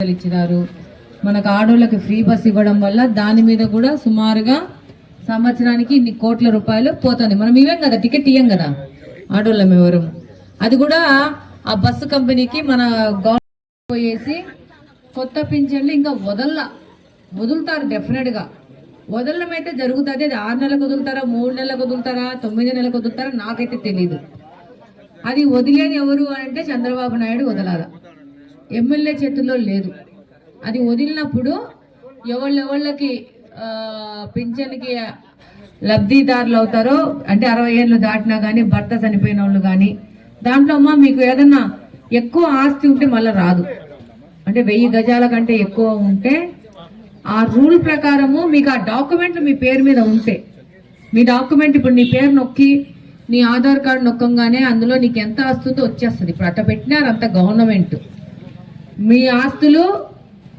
ఇచ్చినారు మనకు ఆడోళ్ళకి free bus ఇవ్వడం వల్ల దాని మీద కూడా సుమారుగా సంవత్సరానికి ఇన్ని కోట్ల రూపాయలు పోతుంది. మనం ఇవ్వం కదా టికెట్ ఇవ్వం కదా ఆడోళ్ళం ఎవరు. అది కూడా ఆ బస్సు కంపెనీకి మన గవర్నమెంట్ పోయేసి కొత్త పింఛన్లు ఇంకా వదల్ల. వదులుతారు డెఫినెట్గా. వదలడం అయితే జరుగుతుంది. అది ఆరు నెలలకు వదులుతారా మూడు నెలలకు వదులుతారా తొమ్మిది నెలలకు వదులుతారా నాకైతే తెలియదు అది వదిలేది ఎవరు అంటే చంద్రబాబు నాయుడు వదలాల. ఎమ్మెల్యే చేతుల్లో లేదు. అది వదిలినప్పుడు ఎవళ్ళెవళ్ళకి పింఛన్కి లబ్ధిదారులు అవుతారో అంటే అరవై ఏళ్ళు దాటినా కానీ భర్త చనిపోయిన వాళ్ళు కానీ దాంట్లో అమ్మ మీకు ఏదన్నా ఎక్కువ ఆస్తి ఉంటే మళ్ళీ రాదు. అంటే వెయ్యి గజాల కంటే ఎక్కువ ఉంటే ఆ రూల్ ప్రకారము మీకు ఆ డాక్యుమెంట్లు మీ పేరు మీద ఉంటే మీ డాక్యుమెంట్ ఇప్పుడు నీ పేరు నొక్కి నీ ఆధార్ కార్డు నొక్కంగానే అందులో నీకు ఎంత ఆస్తుందో వచ్చేస్తుంది. ఇప్పుడు అట్ట పెట్టినారు అంత గవర్నమెంట్. మీ ఆస్తులు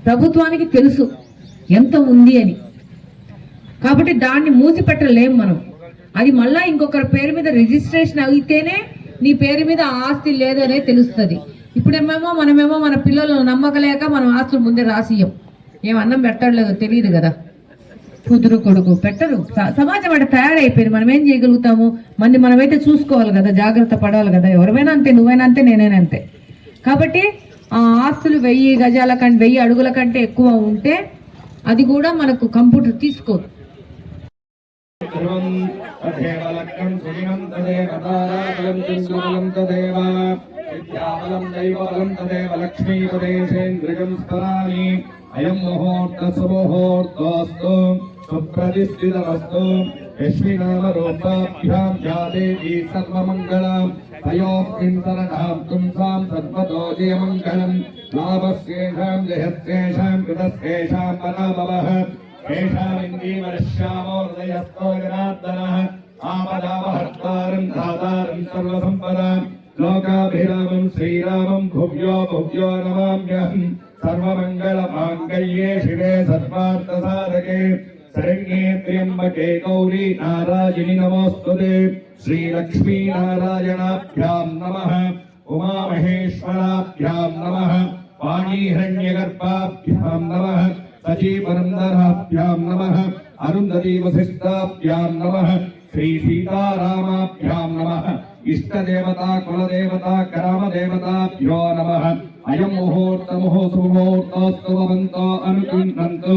ప్రభుత్వానికి తెలుసు ఎంత ఉంది అని. కాబట్టి దాన్ని మూసిపెట్టలేం మనం. అది మళ్ళా ఇంకొకరి పేరు మీద రిజిస్ట్రేషన్ అయితేనే నీ పేరు మీద ఆస్తి లేదనే తెలుస్తుంది. ఇప్పుడేమేమో మనమేమో మన పిల్లలు నమ్మకలేక మనం ఆస్తులు ముందే రాసియ్యం. ఏమన్నం అన్నం తెలియదు కదా. కూతురు కొడుకు పెట్టరు. స- సమాజం అంటే తయారైపోయింది. మనం ఏం చేయగలుగుతాము? మన మనమైతే చూసుకోవాలి కదా జాగ్రత్త పడాలి కదా. ఎవరైనా అంతే నువ్వైనా అంతే నేనైనా అంతే. కాబట్టి ఆ ఆస్తులు వెయ్యి గజాల కంటే వెయ్యి అడుగుల కంటే ఎక్కువ ఉంటే అది కూడా మనకు కంప్యూటర్ తీసుకోదు. అయం ముహూర్త సుముహూర్తోస్తు సుప్రతిష్ఠితమస్తు. यश्विनामरूपाभ्यां या देवी सर्वमङ्गलां। तयोस्मिन् शरणां पुंसां सर्वतो जयमङ्गलम् लाभस्येषां जयस्येषां कृतस्येषां परामवः येषामिन्दीवरश्यामो हृदयस्थो जनार्दनः। आपदापहर्तारम् धातारम् सर्वसम्पदाम् लोकाभिरामम् श्रीरामम् भुव्यो भुव्यो नमाम्यहम्। सर्वमङ्गलमाङ्गल्ये शिवे सर्वार्थसारके शरण्ये त्र्यम्बके गौरी नारायणी नारायणि नमोऽस्तुते श्रीलक्ष्मीनारायणाभ्याम् नमः। उमामहेश्वराभ्याम् नमः। पाणिहिरण्यगर्भाभ्याम् नमः। सचीवरन्दराभ्याम् नमः। अरुन्धतीवसिष्ठाभ्याम् नमः। श्रीसीतारामाभ्याम् नमः। इष्टदेवता, कुलदेवता, ग्रामदेवताभ्यो नमः। అయం ముహూర్తముహో శుభముహూర్తాస్తవంతా అనుకుంటంతో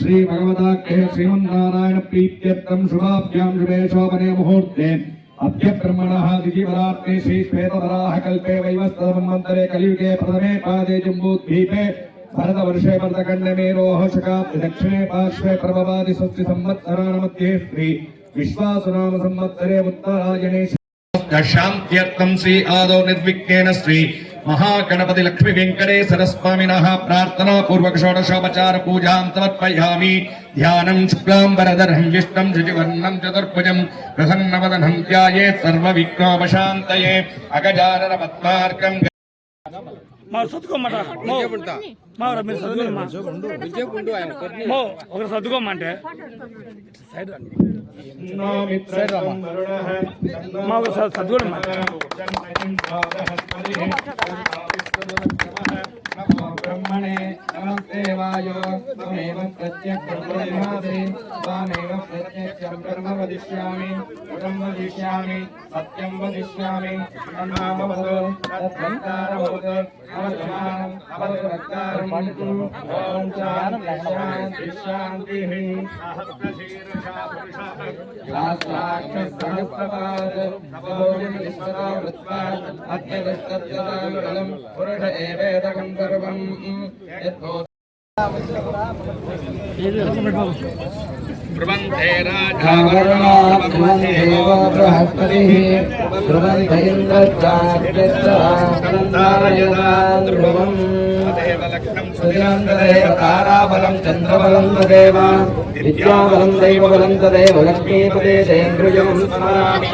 శ్రీ భగవదాఖ్యే శ్రీమన్నారాయణ ప్రీత్యర్థం శుభాభ్యాం శుభే శోభనే ముహూర్తే అభ్యబ్రహ్మణ దిగివరాత్రి శ్రీ శ్వేతవరాహకల్పే వైవస్తమంతరే కలియుగే ప్రథమే పాదే జంబూద్వీపే భరతవర్షే భరతఖండమేరోహ శకాబ్ది దక్షిణే పార్శ్వే ప్రభవాది స్వస్తి సంవత్సరాణ మధ్యే స్త్రీ విశ్వాసునామ సంవత్సరే ఉత్తరాయణే శాంత్యర్థం శ్రీ ఆదౌ నిర్విఘ్నేన శ్రీ महागणपति लक्ष्मी वेंकटेश्वर स्वामी प्रार्थना पूर्वक षोडशोपचार पूजा तमर्पया ध्यान शुक्लांबरधरम विष्ट शुचिवर्णम चतुर्भुज प्रसन्न वनम ध्याशात अगजानन पत्क మా. చదువుకోమంట మో మీరు చదువుకోమా ఒకరు చదువుకోమంటే సైడ్ మా. ఒకరు చదువుకోమా బ్రహ్మణే నమస్తే వాయో త్వమేవ ప్రత్యక్షం బ్రహ్మాసి త్వమేవ ప్రత్యక్షం బ్రహ్మ వదిష్యామి ఉదం వదిష్యామి సత్యం వదిష్యామి. నామవదు తత్వంతారవదు అవసమానం అవదు రక్తారం ఓం శాంతి శాంతి. శాంతి ब्रुवन्ते राजा वरुणो ब्रुवन्देव बृहस्पतिः ब्रुवन्तेन्द्रजाग्रस्तारयदा ध्रुवम् लक्ष्मं सुधिरं तदेव ताराबलं चन्द्रबलं तदेव विद्याबलं दैवबलं तदेव लक्ष्मीपदे सेन्द्रियं स्मरामि